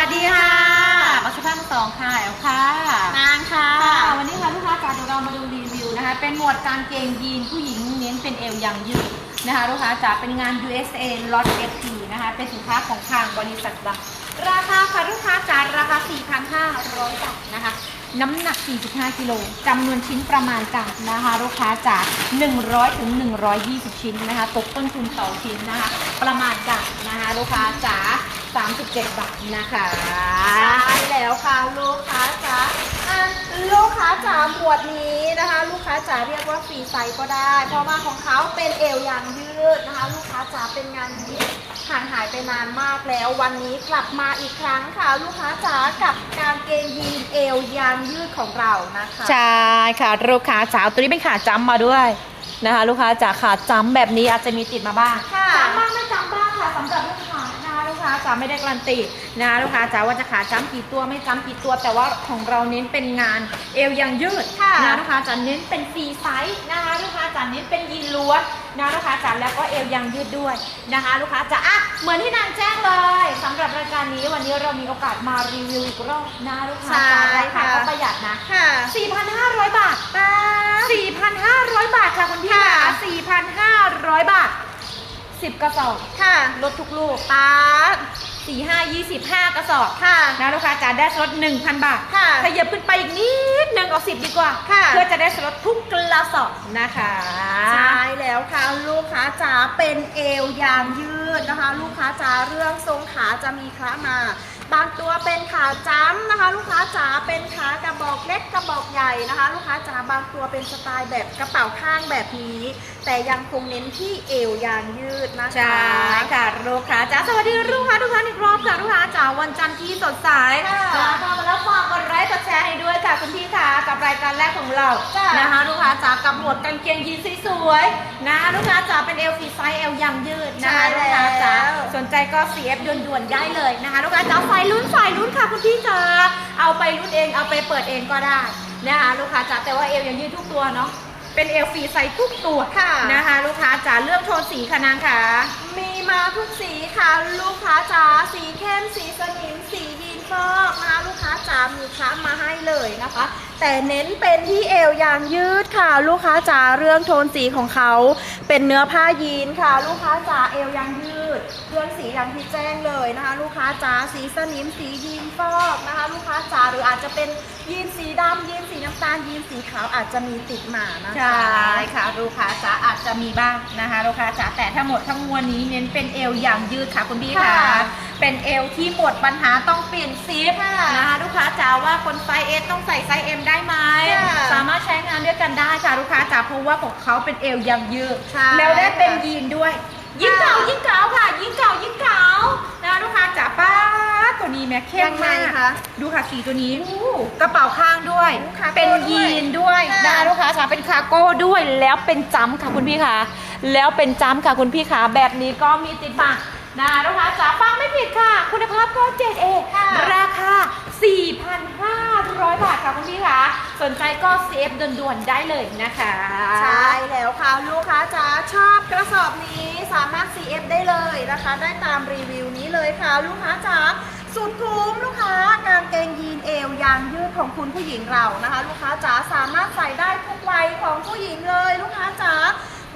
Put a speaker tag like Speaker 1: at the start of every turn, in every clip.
Speaker 1: วัสดีค่ะปัสสุภาพสองค่ะแอลค่ะ
Speaker 2: นางค่ะ
Speaker 1: ค่ะ วันนี้ค่ะลูกค้าจ๋าเดี๋ยวเรามาดูรีวิวนะคะ เป็นหมวดกางเกงยีนผู้หญิงเน้นเป็นเอวยางยืดนะคะลูกค้าจ๋าเป็นงาน USA Lot SP นะคะ เป็นสินค้าของทางบริษัทบังราคาค่ะลูกค้าจ๋าราคา 4,500 บาทนะคะ น้ำหนัก 45 กิโลจำนวนชิ้นประมาณกันนะคะ ลูกค้าจ๋า100ถึง120 ชิ้นนะคะ ตกต้นทุนต่อชิ้นนะคะ ประมาณกันนะคะ ลูกค้าจ๋า 37 บาทนะคะ
Speaker 2: ใช่แล้วค่ะลูกค้าจ๋าอะลูกค้าจ๋าหมวดนี้นะคะ ลูกค้าจ๋าเรียกว่าฟรีไซส์ก็ได้ เพราะว่าของเขาเป็นเอวยางยืดนะคะ ลูกค้าจ๋าเป็นงานยีนห่างหายไปนานมากแล้ว วันนี้กลับมาอีกครั้งค่ะ ลูกค้าจ๋ากับกางเกงยีนเอวยางยืดของเรานะคะ
Speaker 1: ใช่ค่ะลูกค้าจ๋าตัวนี้เป็นขาจ้ำมาด้วยนะคะ ลูกค้าจ๋าขาจ้ำแบบนี้อาจจะมีติดมาบ้าง
Speaker 2: ค่ะ
Speaker 1: จ้ำ คะลูกค้าจ๋าไม่ได้การันตีนะคะลูกค้าจ๋าว่าจะขาจ้ำกี่ตัวไม่จ้ำกี่ตัว แต่ว่าของเราเน้นเป็นงานเอวยังยืด
Speaker 2: ค่ะ
Speaker 1: นะลูกค้าจ๋าเน้นเป็นฟรีไซส์นะคะลูกค้าจ๋าเน้นเป็นยีนล้วนนะลูกค้าจ๋าแล้วก็เอวยังยืดด้วยนะคะ ลูกค้าจ๋าอะเหมือนที่นางแจ้งเลยสำหรับรายการนี้วันนี้เรามีโอกาสมารีวิวอีกรอบนะลูกค้าจ๋า
Speaker 2: ใช่
Speaker 1: ราคา
Speaker 2: ค่ะ
Speaker 1: ก็ประหยัดนะ
Speaker 2: ค่ะ
Speaker 1: 4,500 บาท
Speaker 2: ป้า
Speaker 1: 4,500 บาทค่ะคุณพี่ค่ะ
Speaker 2: ค่ะ
Speaker 1: 4,500 บาท 10 กระสอบ
Speaker 2: ค่ะ
Speaker 1: ลดทุกลูก
Speaker 2: ป้า
Speaker 1: 4 5 25กระสอบ
Speaker 2: ค่ะ
Speaker 1: นะลูกค้าจ๋าได้ลด1,000บาท
Speaker 2: ค่ะ
Speaker 1: ขยับขึ้นไปอีกนิดนึงเอา10ดีกว่า
Speaker 2: ค่ะ
Speaker 1: เพื่อจะได้ลดทุกกระสอบนะคะ
Speaker 2: ใช่แล้วค่ะลูกค้าจ๋าเป็นเอวยางยืดนะคะ ลูกค้าจ๋าเรื่องทรงขาจะมีคละมา บางตัวเป็นขาจ้ำนะคะ ลูกค้าจ๋าเป็นขากระบอกเล็กกระบอกใหญ่นะคะ ลูกค้าจ๋าบางตัวเป็นสไตล์แบบกระเป๋าข้างแบบนี้ แต่ยังคงเน้นที่เอวยางยืดนะคะ
Speaker 1: ใช่ค่ะลูกค้าจ๋าสวัสดีลูกค้าทุกท่านอีกรอบ ค่ะลูกค้าจ๋าวันจันทร์ที่สดใส
Speaker 2: ค่ะ
Speaker 1: นะคะมาแล้วฝากกดไลค์กดแชร์ให้ด้วยค่ะคุณพี่ค่ะกับรายการแรกของเรา
Speaker 2: จ้ะ
Speaker 1: นะคะลูกค้าจ๋ากับหมวดกางเกงยีนสวยๆนะลูกค้าจ๋าเป็นเอลฟรีไซส์เอลยังยืดนะคะลูกค้าจ๋าสนใจก็ CF ด่วนๆได้เลยนะคะลูกค้าจ๋าไฟลุ้นไฟลุ้นค่ะคุณพี่จ๋าเอาไปลุ้นเองเอาไปเปิดเองก็ได้นะคะลูกค้าจ๋าแต่ว่าเอลยังยืดทุกตัวเนาะเป็นเอลฟรีไซส์ทุกตัว
Speaker 2: ค่ะ
Speaker 1: นะคะลูกค้าจ๋าเลือกโทนสีค่ะนางค่ะ
Speaker 2: มี มาทุกสีค่ะ ลูกค้าจ๋าสีเข้มสีสนิมสียีนฟอกนะคะลูกค้าจ๋ามีค้ามาให้เลยนะคะ แต่เน้นเป็นที่เอวยางยืดค่ะ ลูกค้าจ๋าเรื่องโทนสีของเขา เป็นเนื้อผ้ายีนค่ะ ลูกค้าจ๋าเอวยางยืด เรื่องสีอย่างที่แจ้งเลยนะคะ ลูกค้าจ๋าสีสนิมสียีนฟอกนะคะ ลูกค้าจ๋าหรืออาจจะเป็นยีนสีดำยีนสีน้ำตาลยีนสีขาวอาจจะมีติดมานะคะ
Speaker 1: ใช่ค่ะ ลูกค้าจ๋าอาจจะมีบ้างนะคะ ลูกค้าจ๋าแต่ทั้งหมดทั้งมวลนี้เน้นเป็นเอวอย่างยืดค่ะคุณพี่ค่ะ
Speaker 2: ค่ะ
Speaker 1: เป็นเอวที่หมดปัญหาต้องเปลี่ยนซิป
Speaker 2: ค่ะ
Speaker 1: นะคะลูกค้าจ๋าว่าคนไซส์เอต้องใส่ไซส์เอ็มได้ไหม
Speaker 2: ค่ะ
Speaker 1: สามารถใช้งานด้วยกันได้ค่ะลูกค้าจ๋าเพราะว่าของเขาเป็นเอวอย่างยืด
Speaker 2: ใช่
Speaker 1: แล้วได้เป็นยีนด้วย ยิ่งเก่า
Speaker 2: ค่ะ
Speaker 1: ยิ่งเก่าค่ะ ยิ่งเก่ายิ่งเก่านะคะลูกค้าจ๋าป้าดตัวนี้แม่เข้ม
Speaker 2: ยังไง
Speaker 1: มาก
Speaker 2: คะ
Speaker 1: ดูค่ะสีตัวนี้กระเป๋าข้างด้วย
Speaker 2: คาโก้
Speaker 1: เป็น
Speaker 2: ด้วย
Speaker 1: ยีนด้วย
Speaker 2: ค่ะ
Speaker 1: นะคะลูกค้าจ๋าเป็นคาร์โก้ด้วยแล้วเป็นจัมป์ค่ะคุณพี่ค่ะแล้วเป็นจัมป์ค่ะคุณพี่ค่ะแบบนี้ก็มีติดบัตร นะคะลูกค้าจ๋าฟังไม่ผิดค่ะ คุณภาพก็ 7A
Speaker 2: ค่ะ
Speaker 1: ราคา 4,500 บาทค่ะคุณพี่ค่ะสนใจก็ CF ด่วนๆได้เลยนะคะ
Speaker 2: ใช่แล้วค่ะ ลูกค้าจ๋าชอบกระสอบนี้สามารถ CF ได้เลยนะคะ ได้ตามรีวิวนี้เลยค่ะ ลูกค้าจ๋าสุดคุ้มลูกค้ากางเกงยีนเอวยางยืดของคุณผู้หญิงเรานะคะ ลูกค้าจ๋าสามารถใส่ได้ทุกวัยของผู้หญิงเลย ลูกค้าจ๋า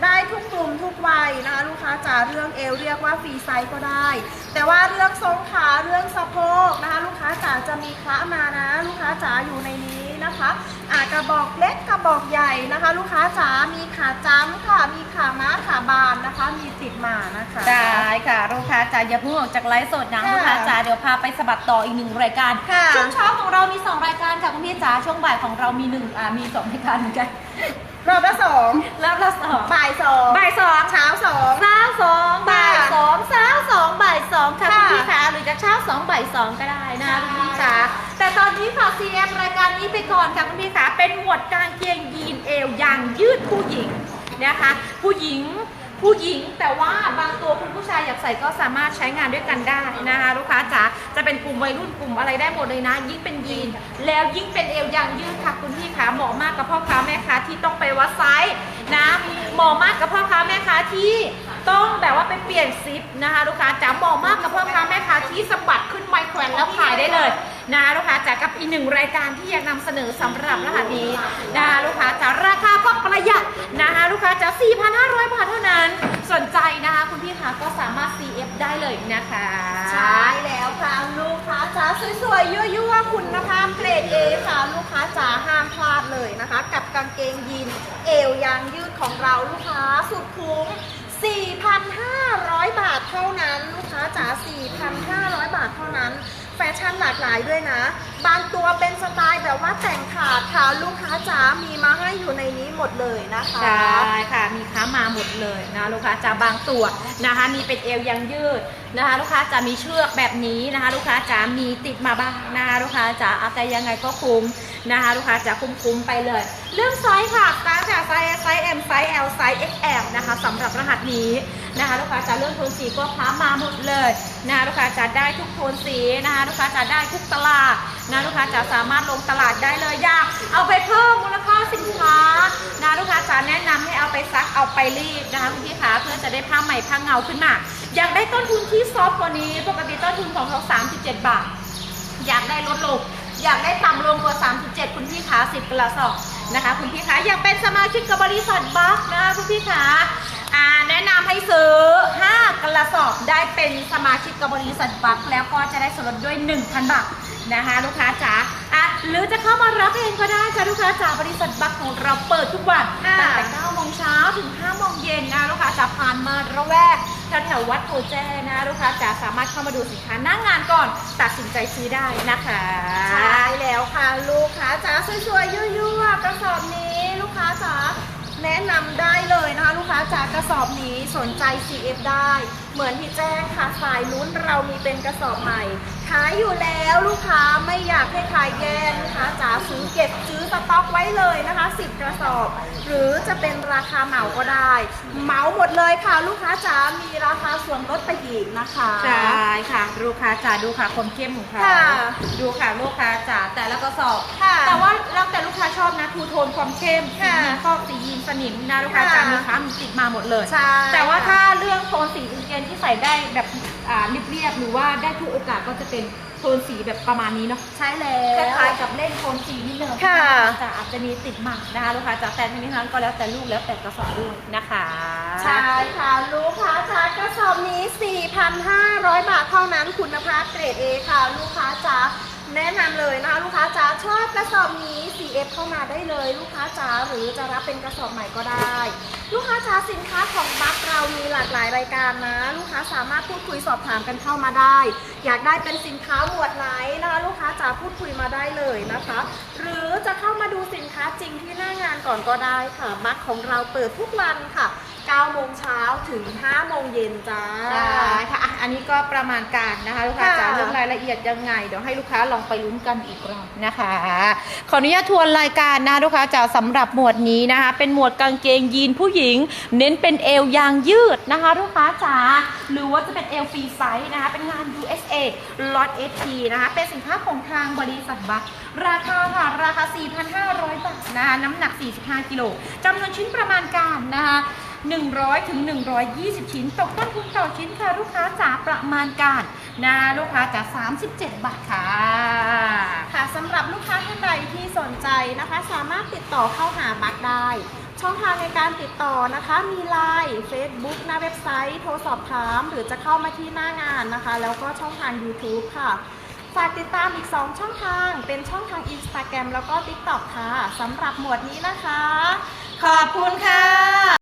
Speaker 2: ได้ทุกกลุ่มทุกวัยนะคะลูกค้าจ๋าเรื่องเอวเรียกว่าฟรีไซส์ก็ได้ แต่ว่าเรื่องทรงขาเรื่องสะโพกนะคะลูกค้าจ๋าจะมีคละมานะ ลูกค้าจ๋าอยู่ในนี้นะคะอ่ากระบอกเล็กกระบอกใหญ่นะคะ ลูกค้าจ๋ามีขาจ้ำค่ะมีขาม้าขาบานนะคะ มีติดมานะคะ
Speaker 1: ได้ค่ะลูกค้าจ๋าอย่าเพิ่งออกจากไลฟ์สดนะ
Speaker 2: ค่ะ
Speaker 1: ลูกค้าจ๋าเดี๋ยวพาไปสะบัดต่ออีกหนึ่งรายการ
Speaker 2: ค่ะ
Speaker 1: ช่วงเช้าของเรามี 2 รายการค่ะคุณพี่จ๋าช่วงบ่ายของเรามีหนึ่งอ่ามีสองรายการเหมือนกัน
Speaker 2: รอบละสอง
Speaker 1: รอบละสอง
Speaker 2: บ่ายสอง
Speaker 1: บ่ายสอง
Speaker 2: เช้าสอง
Speaker 1: เช้าสอง
Speaker 2: ค่ะ
Speaker 1: บ่ายสองเช้าสองบ่ายสองค่ะ
Speaker 2: ค่ะ
Speaker 1: คุณพี่จ๋าหรือจะเช้าสองบ่ายสองก็ได้นะคะคุณพี่จ๋าแต่ตอนนี้ค่ะ CM รายการนี้ไปก่อนค่ะคุณพี่จ๋าเป็นหมวดกางเกงยีนเอวยางยืดผู้หญิงนะคะ ผู้หญิง ผู้หญิงแต่ว่าบางตัวคุณผู้ชายอยากใส่ก็สามารถใช้งานด้วยกันได้นะคะลูกค้าจ๋าจะเป็นกลุ่มวัยรุ่นกลุ่มอะไรได้หมดเลยนะ ยิ่งเป็นยีน แล้วยิ่งเป็นเอวยางยืดค่ะคุณพี่ขาเหมาะมากกับพ่อค้าแม่ค้าที่ต้องไปวัดไซส์นะเหมาะมากกับพ่อค้าแม่ค้าที่ต้องแบบว่าไปเปลี่ยนซิปนะคะลูกค้าจ๋าเหมาะมากกับพ่อค้าแม่ค้าที่สะบัดขึ้นไมโครแขวนแล้วขายได้นะ คะลูกค้าจ๋ากับอีกหนึ่งรายการที่อยากนำเสนอสำหรับรหัสนี้นะคะลูกค้าจ๋าราคาก็ประหยัดนะคะลูกค้าจ๋า4,500 บาทเท่านั้น สนใจนะคะคุณพี่คะก็สามารถ CF ได้เลยนะคะ
Speaker 2: ใช่แล้วค่ะลูกค้าจ๋าสวยๆยั่วๆคุณภาพเกรดเอค่ะลูกค้าจ๋าห้ามพลาดเลยนะคะ กับกางเกงยีนเอวยางยืดของเราลูกค้าสุดคุ้ม4,500 บาทเท่านั้น ลูกค้าจ๋า4,500 บาทเท่านั้น แฟชั่นหลากหลายด้วยนะ บางตัวเป็นสไตล์แบบว่าแต่งขาดค่ะลูกค้าจ๋ามีมาให้อยู่ในนี้หมดเลยนะคะ
Speaker 1: ใช่ค่ะมีค้ามาหมดเลยนะลูกค้าจะบางตัวนะคะมีเป็นเอวยังยืดนะคะ ลูกค้าจะมีเชือกแบบนี้นะคะ ลูกค้าจะมีติดมาบ้างนะคะลูกค้าจะเอาแต่ยังไงก็คุ้มนะคะ ลูกค้าจะคุ้มๆไปเลย เรื่องไซส์ค่ะตั้งแต่ไซส์ไซส์ M ไซส์ L ไซส์ XL นะคะสำหรับรหัสนี้ นะคะลูกค้าจะเรื่องโทนสีก็ค้ามาหมดเลยนะคะลูกค้าจะได้ทุกโทนสีนะคะลูกค้าจะได้ทุกตลาดนะลูกค้าจะสามารถลงตลาดได้เลยอยากเอาไปเพิ่มมูลค่าสินค้านะลูกค้าจะแนะนำให้เอาไปซักเอาไปรีดนะคะคุณพี่คะเพื่อจะได้ผ้าใหม่ผ้าเงาขึ้นมา อยากได้ต้นทุนที่ซอฟต์กว่านี้ ปกติต้นทุนของเขา37 บาท อยากได้ลดลงอยากได้ต่ำลงกว่า 37 คุณพี่ขา10กระสอบนะคะ คุณพี่ขาอยากเป็นสมาชิกกับบริษัทบัคนะคะคุณพี่ขา อ่าแนะนำให้ซื้อ 5 กระสอบได้เป็นสมาชิกกับบริษัทบัคแล้วก็จะได้ส่วนลดด้วย 1,000 บาทนะคะ ลูกค้าจ๋าอะหรือจะเข้ามารับเองก็ได้จ้ะลูกค้าจ๋าบริษัทบัคของเราเปิดทุกวัน
Speaker 2: ค่ะ
Speaker 1: ตั้งแต่9โมงเช้าถึง5โมงเย็นนะลูกค้าจ๋าผ่านมาระแวกแถวๆวัดโพแจ้นะลูกค้าจ๋าสามารถเข้ามาดูสินค้าหน้างานก่อนตัดสินใจซื้อได้นะคะ
Speaker 2: ใช่แล้วค่ะลูกค้าจ๋าสวยๆยั่วๆกระสอบนี้ลูกค้าจ๋าแนะนำได้เลยนะ คะลูกค้าจ๋ากระสอบนี้สนใจ CF ได้ เหมือนที่แจ้งค่ะสายลุ้นเรามีเป็นกระสอบใหม่ขายอยู่แล้วลูกค้าไม่อยากให้ขายแย่งลูกค้าจ๋าซื้อเก็บซื้อสต็อกไว้เลยนะคะ 10 กระสอบ หรือจะเป็นราคาเหมาก็ได้เหมาหมดเลยค่ะลูกค้าจ๋ามีราคาส่วนลดไปอีกนะคะ
Speaker 1: ใช่ค่ะลูกค้าจ๋าดูค่ะความเข้มของเขา
Speaker 2: ค่ะ
Speaker 1: ดูค่ะลูกค้าจ๋าแต่ละกระสอบ
Speaker 2: ค่ะ
Speaker 1: แต่ว่าแล้วแต่ลูกค้าชอบนะทูโทนความเข้มสี
Speaker 2: ค่ะ
Speaker 1: ยีนฟอกสียีนสนิมนะลูกค้าจ๋า
Speaker 2: ค่ะ
Speaker 1: มีค้ามีติดมาหมดเลย
Speaker 2: ใช่
Speaker 1: แต่ว่าถ้าเรื่องโทนสีอินเกนที่ใส่ได้แบบอ่าเรียบๆหรือว่าได้ทุกโอกาสก็จะเป็นโทนสีแบบประมาณนี้เนาะ
Speaker 2: ใช่แล้
Speaker 1: ควล้ายๆกับเล่นโทนสีนิดนึง
Speaker 2: ค่ะ
Speaker 1: จะอาจจะมีติดหมักนะคะลูกค้าจ๋าแต่ทั้งนี้ทั้งนั้นก็แล้วแต่ลูกแล้วแต่กระสอบด้วยนะคะ
Speaker 2: ใช่ค่ะลูกค้าจ๋ากระสอบนี้ 4,500 บาทเท่านั้นคุณภาพเกรด A ค่ะ ลูกค้าจ๋าแนะนำเลยนะคะลูกค้าจ๋าชอบกระสอบนี้ CF เข้ามาได้เลย ลูกค้าจ๋าหรือจะรับเป็นกระสอบใหม่ก็ได้ ลูกค้าจ๋าสินค้าของบัคเรามีหลากหลายรายการนะ ลูกค้าสามารถพูดคุยสอบถามกันเข้ามาได้ อยากได้เป็นสินค้าหมวดไหนนะคะลูกค้าจ๋าพูดคุยมาได้เลยนะคะ หรือจะเข้ามาดูสินค้าจริงที่หน้างานก่อนก็ได้ค่ะบัคของเราเปิดทุกวันค่ะ 9โมงเช้าถึง 5 โมงเย็นจ้า
Speaker 1: ใช่ค่ะอะ อันนี้ก็ประมาณการนะคะ ลูกค้า
Speaker 2: ค่ะ
Speaker 1: จ๋าเรื่องรายละเอียดยังไง เดี๋ยวให้ลูกค้าลองไปลุ้นกันอีกรอบนะคะ ขออนุญาตทวนรายการนะลูกค้าจ๋าสำหรับหมวดนี้นะคะ เป็นหมวดกางเกงยีนผู้หญิง เน้นเป็นเอวยางยืดนะคะ ลูกค้าจ๋าหรือว่าจะเป็นเอลฟรีไซส์นะคะ เป็นงาน USA ล็อต SP นะคะ เป็นสินค้าของทางบริษัทบัคราคาค่ะราคา 4,500 บาทนะคะน้ำหนัก 45 กิโลจำนวนชิ้นประมาณการนะคะ 100ถึง120 ชิ้น ตกต้นทุนต่อชิ้นค่ะ ลูกค้าจ๋าประมาณการนะลูกค้าจ๋า37 บาทค่ะ
Speaker 2: ค่ะสำหรับลูกค้าท่านใดที่สนใจนะคะ สามารถติดต่อเข้าหาบัคได้ ช่องทางในการติดต่อนะคะ มี Line Facebook หน้าเว็บไซต์ โทรสอบถาม หรือจะเข้ามาที่หน้างานนะคะ แล้วก็ช่องทาง YouTube ค่ะฝากติดตามอีก 2 ช่องทาง เป็นช่องทาง Instagram แล้วก็ TikTok ค่ะสำหรับหมวดนี้นะคะ
Speaker 1: ขอบคุณค่ะ